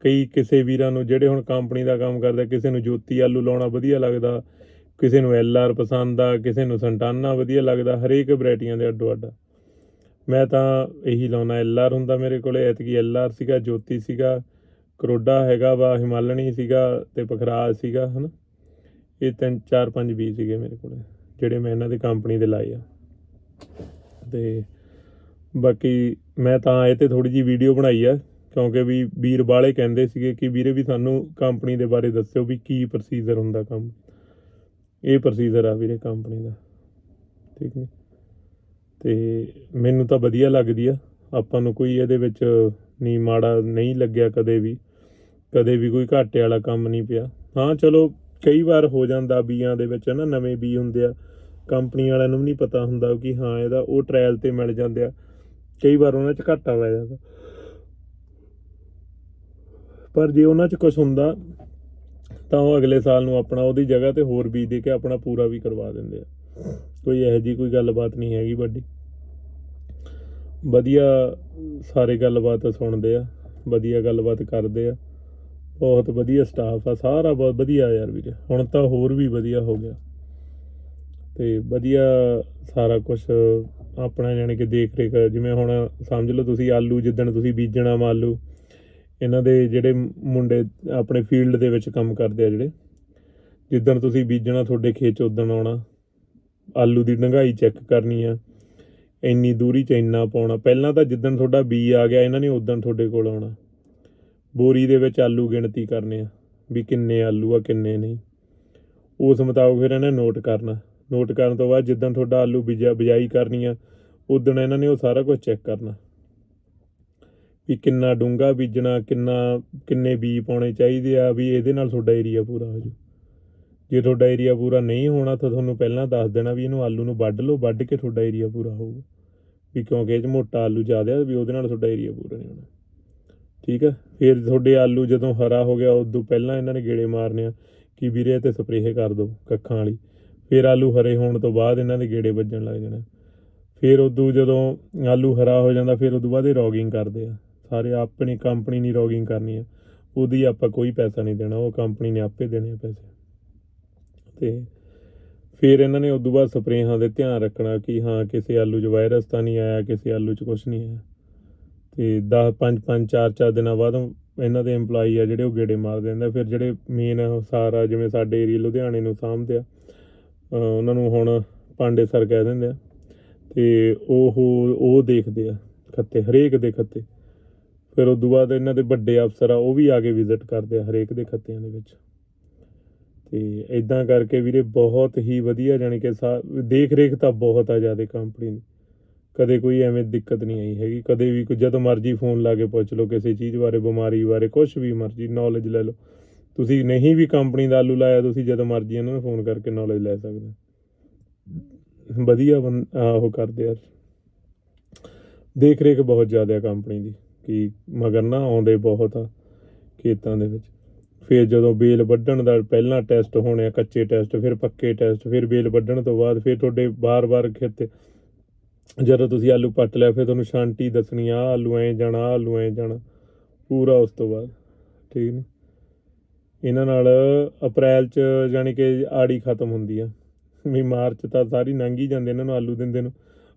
ਕਈ ਕਿਸੇ ਵੀਰਾਂ ਨੂੰ, ਜਿਹੜੇ ਹੁਣ ਕੰਪਨੀ ਦਾ ਕੰਮ ਕਰਦੇ ਕਿਸੇ ਨੂੰ ਜੋਤੀ ਆਲੂ ਲਾਉਣਾ ਵਧੀਆ ਲੱਗਦਾ, ਕਿਸੇ ਨੂੰ ਐਲ ਆਰ ਪਸੰਦ ਆ, ਕਿਸੇ ਨੂੰ ਸੰਟਾਨਾ ਵਧੀਆ ਲੱਗਦਾ, ਹਰੇਕ ਵੈਰਾਈਟੀਆਂ ਦੇ ਅੱਡੋ ਅੱਡ ਆ। ਮੈਂ ਤਾਂ ਇਹੀ ਲਾਉਣਾ, ਐਲ ਆਰ ਹੁੰਦਾ ਮੇਰੇ ਕੋਲੇ, ਐਤਕੀ ਐਲ ਆਰ ਸੀਗਾ, ਜੋਤੀ ਸੀਗਾ ਕਰੋਡਾ ਹੈਗਾ ਵਾ, ਹਿਮਾਲਣੀ ਸੀਗਾ ਤੇ ਪਖਰਾਜ ਸੀਗਾ, ਹਨਾ? ਇਹ ਤਿੰਨ, ਚਾਰ, ਪੰਜ ਬੀਜ ਸੀਗੇ ਮੇਰੇ ਕੋਲ, ਜਿਹੜੇ ਮੈਂ ਇਹਨਾਂ ਦੀ ਕੰਪਨੀ ਦੇ ਲਾਏ ਆ। ਤੇ ਬਾਕੀ ਮੈਂ ਤਾਂ ਇਹ ਤੇ ਥੋੜੀ ਜੀ ਵੀਡੀਓ ਬਣਾਈ ਆ, ਕਿਉਂਕਿ ਵੀ ਵੀਰ ਬਾਲੇ ਕਹਿੰਦੇ ਸੀਗੇ ਕਿ ਵੀਰੇ ਵੀ ਸਾਨੂੰ ਕੰਪਨੀ ਦੇ ਬਾਰੇ ਦੱਸਿਓ ਵੀ ਕੀ ਪ੍ਰੋਸੀਜਰ ਹੁੰਦਾ ਕੰਮ। ਇਹ ਪ੍ਰੋਸੀਜਰ ਆ ਵੀਰੇ ਕੰਪਨੀ ਦਾ, ਠੀਕ ਨੇ? ਤੇ ਮੈਨੂੰ ਤਾਂ ਵਧੀਆ ਲੱਗਦੀ ਆ, ਆਪਾਂ ਨੂੰ ਕੋਈ ਇਹਦੇ ਵਿੱਚ ਨਹੀਂ ਮਾੜਾ ਨਹੀਂ ਲੱਗਿਆ ਕਦੇ ਵੀ। ਕਦੇ ਵੀ ਕੋਈ ਘਾਟੇ ਵਾਲਾ ਕੰਮ ਨਹੀਂ ਪਿਆ। ਹਾਂ, ਚਲੋ, ਕਈ ਵਾਰ ਹੋ ਜਾਂਦਾ ਬੀਆਂ ਦੇ ਵਿੱਚ ਨਾ, ਨਵੇਂ ਬੀ ਹੁੰਦੇ ਆ। ਕੰਪਨੀ ਵਾਲਿਆਂ ਨੂੰ ਵੀ ਨਹੀਂ ਪਤਾ ਹੁੰਦਾ ਕਿ ਹਾਂ, ਇਹਦਾ ਉਹ ਟ੍ਰਾਇਲ ਤੇ ਮਿਲ ਜਾਂਦੇ ਆ। ਕਈ ਵਾਰ ਉਹਨਾਂ 'ਚ ਘਾਟਾ ਪੈ ਜਾਂਦਾ। ਪਰ ਜੇ ਉਹਨਾਂ 'ਚ ਕੁਝ ਹੁੰਦਾ, ਤਾਂ ਉਹ ਅਗਲੇ ਸਾਲ ਨੂੰ ਆਪਣਾ ਉਹਦੀ ਜਗ੍ਹਾ ਤੇ ਹੋਰ ਬੀਜ ਦੇ ਕੇ ਆਪਣਾ ਪੂਰਾ ਵੀ ਕਰਵਾ ਦਿੰਦੇ ਆ। ਕੋਈ ਇਹੋ ਜੀ ਕੋਈ ਗੱਲਬਾਤ ਨਹੀਂ ਹੈਗੀ ਵੱਡੀ। ਵਧੀਆ ਸਾਰੇ ਗੱਲਬਾਤ ਸੁਣਦੇ ਆ, ਵਧੀਆ ਗੱਲਬਾਤ ਕਰਦੇ ਆ। ਬਹੁਤ ਵਧੀਆ ਸਟਾਫ ਆ, ਸਾਰਾ ਬਹੁਤ ਵਧੀਆ ਯਾਰ ਵੀਰੇ। ਹੁਣ ਤਾਂ ਹੋਰ ਵੀ ਵਧੀਆ ਹੋ ਗਿਆ। ਤੇ ਵਧੀਆ ਸਾਰਾ ਕੁਝ ਆਪਣਾ ਜਾਣੀ ਕਿ ਦੇਖ ਰੇਖ ਜਿਵੇਂ ਹੁਣ ਸਮਝ ਲਓ ਤੁਸੀਂ ਆਲੂ, ਜਿੱਦਣ ਤੁਸੀਂ ਬੀਜਣਾ ਮਾਲੂ ਇਹਨਾਂ ਦੇ ਜਿਹੜੇ ਮੁੰਡੇ ਆਪਣੇ ਫੀਲਡ ਦੇ ਵਿੱਚ ਕੰਮ ਕਰਦੇ ਆ ਜਿਹੜੇ, ਜਿੱਦਣ ਤੁਸੀਂ ਬੀਜਣਾ ਤੁਹਾਡੇ ਖੇਤ 'ਚ ਉਦਣ ਆਉਣਾ, ਆਲੂ ਦੀ ਡੰਗਾਈ ਚੈੱਕ ਕਰਨੀ ਆ, ਇੰਨੀ ਦੂਰੀ 'ਚ ਇੰਨਾ ਪਾਉਣਾ, ਪਹਿਲਾਂ ਤਾਂ ਜਿੱਦਣ ਤੁਹਾਡਾ ਬੀ ਆ ਗਿਆ, ਇਹਨਾਂ ਨੇ ਉਦਣ ਤੁਹਾਡੇ ਕੋਲ ਆਉਣਾ। ਬੋਰੀ ਦੇ ਵਿੱਚ ਆਲੂ ਗਿਣਤੀ ਕਰਨੇ ਆ, ਵੀ ਕਿੰਨੇ ਆਲੂ ਆ, ਕਿੰਨੇ ਨਹੀਂ। ਉਸ ਮੁਤਾਬਕ ਫਿਰ ਇਹਨੇ ਨੋਟ ਕਰਨਾ। ਨੋਟ ਕਰਨ ਤੋਂ ਬਾਅਦ ਜਿੱਦਣ ਤੁਹਾਡਾ ਆਲੂ ਬੀਜਾ ਬਿਜਾਈ ਕਰਨੀ ਆ, ਉਦਣ ਇਹਨਾਂ ਨੇ ਉਹ ਸਾਰਾ ਕੁਝ ਚੈੱਕ ਕਰਨਾ। ਵੀ ਕਿੰਨਾ ਡੂੰਘਾ ਬੀਜਣਾ, ਕਿੰਨਾ, ਕਿੰਨੇ ਬੀ ਪਾਉਣੇ ਚਾਹੀਦੇ ਆ, ਵੀ ਇਹਦੇ ਨਾਲ ਤੁਹਾਡਾ ਏਰੀਆ ਪੂਰਾ ਹੋ ਜੂ ਜੇ ਤੁਹਾਡਾ ਏਰੀਆ ਪੂਰਾ ਨਹੀਂ ਹੋਣਾ ਤਾਂ ਤੁਹਾਨੂੰ ਪਹਿਲਾਂ ਦੱਸ ਦੇਣਾ ਵੀ ਇਹਨੂੰ ਆਲੂ ਨੂੰ ਵੱਢ ਲਓ, ਵੱਢ ਕੇ ਤੁਹਾਡਾ ਏਰੀਆ ਪੂਰਾ ਹੋਊਗਾ। ਵੀ ਕਿਉਂਕਿ ਇਹ 'ਚ ਮੋਟਾ ਆਲੂ ਜ਼ਿਆਦਾ ਵੀ ਉਹਦੇ ਨਾਲ ਤੁਹਾਡਾ ਏਰੀਆ ਪੂਰਾ ਨਹੀਂ ਹੋਣਾ। ਠੀਕ ਹੈ? ਫਿਰ ਤੁਹਾਡੇ ਆਲੂ ਜਦੋਂ ਹਰਾ ਹੋ ਗਿਆ, ਉਦੋਂ ਪਹਿਲਾਂ ਇਹਨਾਂ ਨੇ ਗੇੜੇ ਮਾਰਨੇ ਆ ਕਿ ਵੀਰੇ ਤੇ ਸਪਰੇਅ ਕਰ ਦਿਓ ਕੱਖਾਂ ਵਾਲੀ। ਫਿਰ ਆਲੂ ਹਰੇ ਹੋਣ ਤੋਂ ਬਾਅਦ ਇਹਨਾਂ ਦੇ ਗੇੜੇ ਵੱਜਣ ਲੱਗ ਜਾਣੇ। ਫਿਰ ਉਦੋਂ ਜਦੋਂ ਆਲੂ ਹਰਾ ਹੋ ਜਾਂਦਾ, ਫਿਰ ਉਦੋਂ ਬਾਅਦ ਇਹ ਰੋਗਿੰਗ ਕਰਦੇ ਆ। ਸਾਰੇ ਆਪਣੀ ਕੰਪਨੀ ਨੇ ਰੋਗਿੰਗ ਕਰਨੀ ਆ। ਉਹਦੀ ਆਪਾਂ ਕੋਈ ਪੈਸਾ ਨਹੀਂ ਦੇਣਾ, ਉਹ ਕੰਪਨੀ ਨੇ ਆਪੇ ਦੇਣੇ ਆ ਪੈਸੇ। ਤੇ ਫਿਰ ਇਹਨਾਂ ਨੇ ਉਦੋਂ ਬਾਅਦ ਸਪਰੇਹਾਂ ਦੇ ਧਿਆਨ ਰੱਖਣਾ ਕਿ ਹਾਂ, ਕਿਸੇ ਆਲੂ 'ਚ ਵਾਇਰਸ ਤਾਂ ਨਹੀਂ ਆਇਆ, ਕਿਸੇ ਆਲੂ 'ਚ ਕੁਝ ਨਹੀਂ ਆਇਆ। ਤੇ 10 5 5 4 4 ਦਿਨਾਂ ਬਾਅਦ ਇਹਨਾਂ ਦੇ EMPLOYEE ਆ ਜਿਹੜੇ ਉਹ ਗੇੜੇ ਮਾਰ ਦਿੰਦੇ ਫਿਰ ਜਿਹੜੇ ਮੇਨ ਸਾਰਾ ਜਿਵੇਂ ਸਾਡੇ ਏਰੀਆ ਲੁਧਿਆਣੇ ਨੂੰ ਸਾਂਭਦੇ ਆ ਉਹਨਾਂ ਨੂੰ ਹੁਣ ਪਾਂਡੇ ਸਰ ਕਹਿ ਦਿੰਦੇ ਆ ਤੇ ਉਹ ਉਹ ਦੇਖਦੇ ਆ ਖੱਤੇ, ਹਰੇਕ ਦੇ ਖੱਤੇ। ਫਿਰ ਉਸ ਤੋਂ ਬਾਅਦ ਇਹਨਾਂ ਦੇ ਵੱਡੇ ਅਫਸਰ ਆ, ਉਹ ਵੀ ਆ ਕੇ ਵਿਜ਼ਿਟ ਕਰਦੇ ਆ ਹਰੇਕ ਦੇ ਖੱਤਿਆਂ ਦੇ ਵਿੱਚ। ਤੇ ਇਦਾਂ ਕਰਕੇ ਵੀਰੇ ਬਹੁਤ ਹੀ ਵਧੀਆ ਜਾਣੀ ਕਿ ਸਾ- ਦੇਖ ਰੇਖ ਤਾਂ ਬਹੁਤ ਆ ਜ਼ਿਆਦਾ ਕੰਪਨੀ ਦੀ। ਕਦੇ ਕੋਈ ਐਵੇਂ ਦਿੱਕਤ ਨਹੀਂ ਆਈ ਹੈਗੀ, ਕਦੇ ਵੀ ਕੋਈ ਜਦੋਂ ਮਰਜ਼ੀ ਫੋਨ ਲਾ ਕੇ ਪੁੱਛ ਲਓ ਕਿਸੇ ਚੀਜ਼ ਬਾਰੇ, ਬਿਮਾਰੀ ਬਾਰੇ ਕੁਝ ਵੀ ਮਰਜ਼ੀ ਨੌਲੇਜ ਲੈ ਲਓ। ਤੁਸੀਂ ਨਹੀਂ ਵੀ ਕੰਪਨੀ ਦਾ ਆਲੂ ਲਾਇਆ, ਤੁਸੀਂ ਜਦੋਂ ਮਰਜ਼ੀ ਇਹਨਾਂ ਨੂੰ ਫੋਨ ਕਰਕੇ ਨੌਲੇਜ ਲੈ ਸਕਦੇ ਵਧੀਆ ਬੰ- ਆਹ ਉਹ ਕਰਦੇ ਆ। ਦੇਖ ਰੇਖ ਬਹੁਤ ਜ਼ਿਆਦਾ ਆ ਕੰਪਨੀ ਦੀ, ਕਿ ਮਗਰ ਨਾ ਆਉਂਦੇ ਬਹੁਤ ਆ ਖੇਤਾਂ ਦੇ ਵਿੱਚ। ਫਿਰ ਜਦੋਂ ਬੇਲ ਵੱਢਣ ਦਾ ਪਹਿਲਾਂ ਟੈਸਟ ਹੋਣੇ ਆ, ਕੱਚੇ ਟੈਸਟ ਫਿਰ ਪੱਕੇ ਟੈਸਟ ਫਿਰ ਬੇਲ ਵੱਢਣ ਤੋਂ ਬਾਅਦ ਫਿਰ ਤੁਹਾਡੇ ਬਾਰ-ਬਾਰ ਖੇਤੇ ਜਦੋਂ ਤੁਸੀਂ ਆਲੂ ਪੱਟ ਲਿਆ, ਫਿਰ ਤੁਹਾਨੂੰ ਸ਼ਾਂਤੀ ਦੱਸਣੀ ਆ, ਆਲੂ ਐ ਜਾਣਾ, ਆਲੂ ਐ ਜਾਣਾ, ਪੂਰਾ ਉਸ ਤੋਂ ਬਾਅਦ, ਠੀਕ ਨੇ? ਇਹਨਾਂ ਨਾਲ ਅਪ੍ਰੈਲ ਚ ਜਾਣੀ ਕਿ ਆੜੀ ਖਤਮ ਹੁੰਦੀ ਆ। ਵੀ ਮਾਰਚ ਤਾਂ ਸਾਰੀ ਲੰਘ ਹੀ ਜਾਂਦੇ ਇਹਨਾਂ ਨੂੰ ਆਲੂ ਦਿੰਦੇ ਨੂੰ।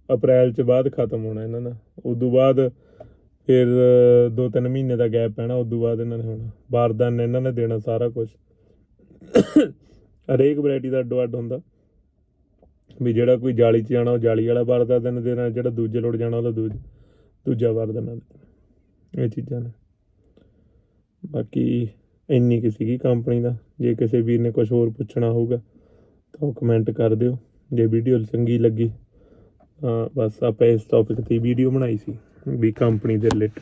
ਅਪ੍ਰੈਲ ਚ ਬਾਅਦ ਖਤਮ ਹੋਣਾ ਇਹਨਾਂ ਦਾ। ਉਦੋਂ ਬਾਅਦ ਫਿਰ ਦੋ ਤਿੰਨ ਮਹੀਨੇ ਦਾ ਗੈਪ ਪੈਣਾ, ਉਦੋਂ ਬਾਅਦ ਇਹਨਾਂ ਨੇ ਹੋਣਾ। ਬਾਰਦਾਨ ਇਹਨਾਂ ਨੇ ਦੇਣਾ ਸਾਰਾ ਕੁਝ ਹਰੇਕ ਵੈਰਾਈਟੀ ਦਾ ਅੱਡੋ ਅੱਡ ਹੁੰਦਾ। ਵੀ ਜਿਹੜਾ ਕੋਈ ਜਾਲੀ 'ਚ ਜਾਣਾ, ਉਹ ਜਾਲੀ ਵਾਲਾ ਵਰਦਾ ਦਿਨ ਦੇਣਾ, ਜਿਹੜਾ ਦੂਜੇ ਲੋੜ ਜਾਣਾ, ਉਹਦਾ ਦੂਜਾ ਦੂਜਾ ਵਰਦਾ ਨਾਲ ਦੇਣਾ। ਇਹ ਚੀਜ਼ਾਂ ਨੇ। ਬਾਕੀ ਇੰਨੀ ਕਿ ਸੀਗੀ ਕੰਪਨੀ ਦਾ। ਜੇ ਕਿਸੇ ਵੀਰ ਨੇ ਕੁਝ ਹੋਰ ਪੁੱਛਣਾ ਹੋਊਗਾ, ਤਾਂ ਉਹ ਕਮੈਂਟ ਕਰ ਦਿਓ। ਜੇ ਵੀਡੀਓ ਚੰਗੀ ਲੱਗੀ, ਤਾਂ ਬਸ ਆਪਾਂ ਇਸ ਟੌਪਿਕ ਤੇ ਵੀਡੀਓ ਬਣਾਈ ਸੀ, ਵੀ ਕੰਪਨੀ ਦੇ ਰਿਲੇਟਡ